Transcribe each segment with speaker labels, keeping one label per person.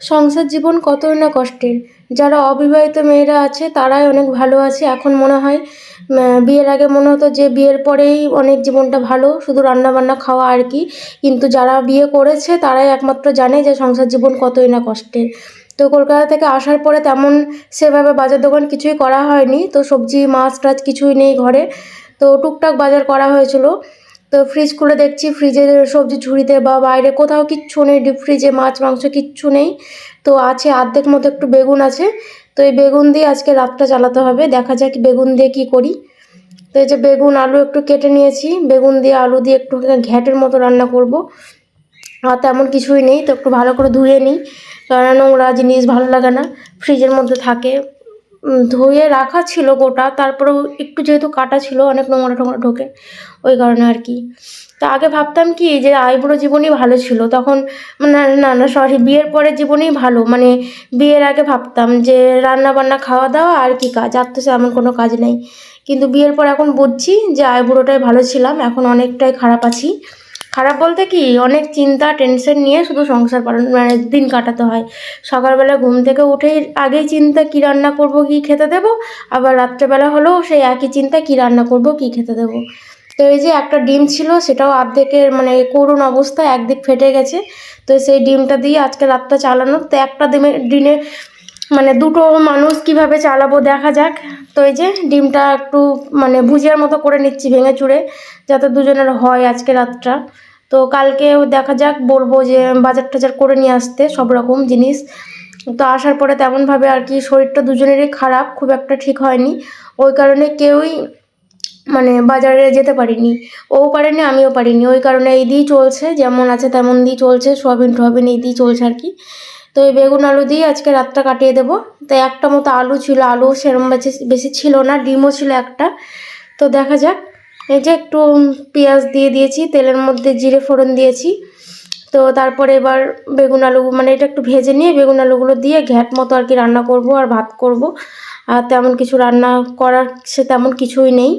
Speaker 1: সংসার জীবন কতই না কষ্টের। যারা অবিবাহিত মেয়েরা আছে, তারাই অনেক ভালো আছে। এখন মনে হয় বিয়ের আগে মনে হতো যে বিয়ের পরেই অনেক জীবনটা ভালো, শুধু রান্না বান্না খাওয়া আর কি। কিন্তু যারা বিয়ে করেছে, তারাই একমাত্র জানে যে সংসার জীবন কতই না কষ্টের। তো কলকাতা থেকে আসার পরে তেমন সেভাবে বাজার দোকান কিছুই করা হয়নি। তো সবজি মাছ টাছ কিছুই নেই ঘরে। তো টুকটাক বাজার করা হয়েছিল। তো ফ্রিজ খুলে দেখছি ফ্রিজে সবজি ঝুড়িতে বা বাইরে কোথাও কিচ্ছু নেই ডিপ ফ্রিজে মাছ, মাংস কিচ্ছু নেই। তো আছে অর্ধেক মতো একটু বেগুন আছে। তো এই বেগুন দিয়ে আজকে রাতটা চালাতে হবে, দেখা যাক বেগুন দিয়ে কি করি। তো এই যে বেগুন, আলু একটু কেটে নিয়েছি, বেগুন দিয়ে, আলু দিয়ে একটু ঘ্যাটের মতো রান্না করব। আর তেমন কিছুই নেই, তো একটু ভালো করে ধুয়ে নিই কারণ নোংরা জিনিস ভালো লাগে না ফ্রিজের মধ্যে থাকে। ধুয়ে রাখা ছিল গোটা, তারপরেও একটু যেহেতু কাটা ছিল, অনেক নোংরা টোংরা ঢোকে, ওই কারণে আর কি। তা আগে ভাবতাম কি যে আইবুড়ো জীবনই ভালো ছিল, তখন না না না সরি, বিয়ের পরে জীবনই ভালো মানে বিয়ের আগে ভাবতাম যে রান্না বান্না খাওয়া দাওয়া আর কি কাজ, আর তো এমন কোনো কাজ নেই। কিন্তু বিয়ের পর এখন বুঝছি যে আইবুড়োটাই ভালো ছিলাম, এখন অনেকটাই খারাপ আছি। খারাপ বলতে কি, অনেক চিন্তা টেনশন নিয়ে শুধু সংসার পালন মানে দিন কাটাতে হয়। সকালবেলা ঘুম থেকে উঠেই আগেই চিন্তা, কী রান্না করব, কী খেতে দেবো? আবার রাত্রেবেলা হলেও সেই একই চিন্তা, কী রান্না করব, কী খেতে দেবো? তো এই যে একটা ডিম ছিল, সেটাও অর্ধেকের মানে করুণ অবস্থা একদিক ফেটে গেছে। তো সেই ডিমটা দিয়ে আজকে রাতটা চালানো। তো একটা ডিমের ডিনে মানে দুটো মানুষ কীভাবে চালাবো দেখা যাক। তো এই যে ডিমটা একটু মানে ভুজিয়ার মতো করে নিচ্ছি ভেঙে চুড়ে, যাতে দুজনের হয় আজকে রাতটা। তো কালকে দেখা যাক, বলব যে বাজার টাজার করে নিয়ে আসতে সব রকম জিনিস। তো আসার পরে তেমনভাবে আর কি শরীরটা দুজনেরই খারাপ, খুব একটা ঠিক হয়নি। ওই কারণে কেউই মানে বাজারে যেতে পারিনি। ও পারেনি, আমিও পারিনি। ওই কারণে এই দিয়েই চলছে, যেমন আছে তেমন দিয়েই চলছে, সোয়াবিন টোয়াবিন এই দিয়েই চলছে আর কি। তো এই বেগুন আলু দিয়ে আজকে রাতটা কাটিয়ে দেবো। তো একটা মতো আলু ছিল আলু সেরম বেশি বেশি ছিল না, ডিমও ছিল একটা। তো দেখা যাক, এই যে একটু পেঁয়াজ দিয়ে দিয়েছি, তেলের মধ্যে জিরে ফোড়ন দিয়েছি। তো তারপরে এবার বেগুন আলু মানে এটা একটু ভেজে নিয়ে বেগুন আলুগুলো দিয়ে ঘ্যাট মতো আর কি রান্না করব আর ভাত করব। আর তেমন কিছু রান্না করার সে তেমন কিছুই নেই।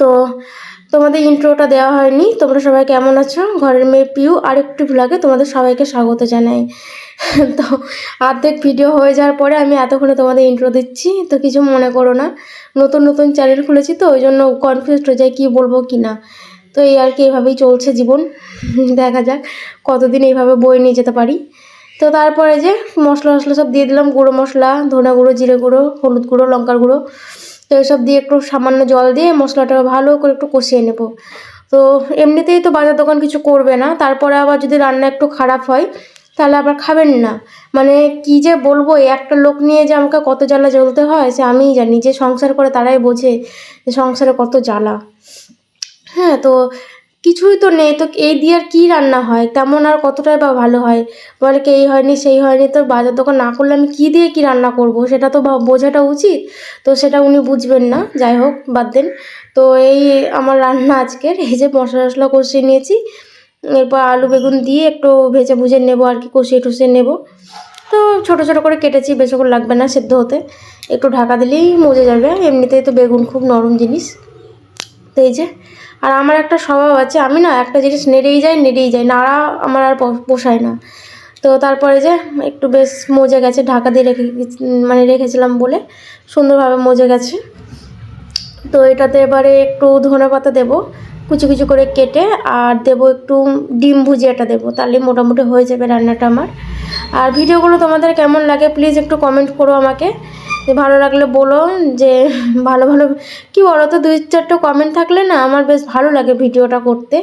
Speaker 1: তো তোমাদের ইন্ট্রোটা দেওয়া হয়নি। তোমরা সবাই কেমন আছো? ঘরের মেয়ে পিউ আর একটু ভ্লগে তোমাদের সবাইকে স্বাগত জানাই। তো অর্ধেক ভিডিও হয়ে যাওয়ার পরে আমি এতক্ষণে তোমাদের ইন্ট্রো দিচ্ছি। তো কিছু মনে করো না। নতুন নতুন চ্যানেল খুলেছি তো, ওই জন্য কনফিউজ হয়ে যায় কী বলব কি না। তো এই আর কি এইভাবেই চলছে জীবন। দেখা যাক কতদিন এইভাবে বই নিয়ে যেতে পারি। তো তারপরে যে মশলা মশলা সব দিয়ে দিলাম। গুঁড়ো মশলা, ধনে গুঁড়ো, জিরে গুঁড়ো, হলুদ গুঁড়ো, লঙ্কার গুঁড়ো। তো এসব দিয়ে একটু সামান্য জল দিয়ে মশলাটা ভালো করে একটু কষিয়ে নেব। তো এমনিতেই তো বাজার দোকান কিছু করবে না, তারপরে আবার যদি রান্না একটু খারাপ হয়, তাহলে আবার খাবেন না। মানে কি যে বলব একটা লোক নিয়ে যে আমাকে কত জ্বালা জ্বলতে হয়, সে আমিই জানি, যে সংসার করে তারাই বোঝে যে সংসারে কত জ্বালা। হ্যাঁ তো কিছুই তো নেই, তো এই দিয়ে আর কী রান্না হয়? তেমন আর কতটাই বা ভালো হয়? বলে কি এই হয়নি, সেই হয়নি তো বাজার দোকান না করলে আমি কী দিয়ে কী রান্না করব? সেটা তো বোঝাটা উচিত। তো সেটা উনি বুঝবেন না, যাই হোক, বাদ দেন। তো এই আমার রান্না আজকের, এই যে মশলা টশলা কষিয়ে নিয়েছি। এরপর আলু বেগুন দিয়ে একটু ভেজে ভুজে নেব আর কি, কষিয়ে টষিয়ে নেব। তো ছোটো ছোটো করে কেটেছি বেশিক্ষণ লাগবে না, সেদ্ধ হতে। একটু ঢাকা দিলেই মজে যাবে, এমনিতেই তো বেগুন খুব নরম জিনিস। তো এই যে আর আমার একটা স্বভাব আছে, আমি না একটা জিনিস নেড়েই যাই নেড়েই যাই, নাড়া আমার আর পোষায় না। তো তারপরে যে একটু বেশ মজে গেছে, ঢাকা দিয়ে রেখে মানে রেখেছিলাম বলে সুন্দরভাবে মজে গেছে। তো এটাতে এবারে একটু ধনে পাতা দেবো, কুচি কুচি করে কেটে আর দেবো একটু ডিম ভুজিয়াটা দেবো, তাহলে মোটামুটি হয়ে যাবে রান্নাটা আমার। আর ভিডিওগুলো তোমাদের কেমন লাগে প্লিজ একটু কমেন্ট করো আমাকে। ভালো লাগলে বলো যে ভালো ভালো, কি বলো তো দুই চারটে কমেন্ট থাকলে না আমার বেশ ভালো লাগে ভিডিওটা করতে।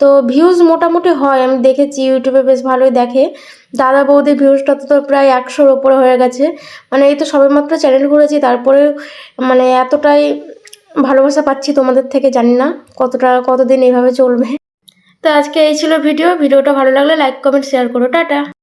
Speaker 1: তো ভিউজ মোটামুটি হয়, আমি দেখেছি ইউটিউবে বেশ ভালোই দেখে। দাদা বৌদির ভিউজটা তো প্রায় একশোর ওপরে হয়ে গেছে। মানে এই তো সবেমাত্র চ্যানেল খুলেছি তারপরে মানে এতটাই ভালোবাসা পাচ্ছি তোমাদের থেকে, জানি না কতটা, কতদিন এইভাবে চলবে। তো আজকে এই ছিল ভিডিও, ভিডিওটা ভালো লাগলে লাইক কমেন্ট শেয়ার করো, টাটা।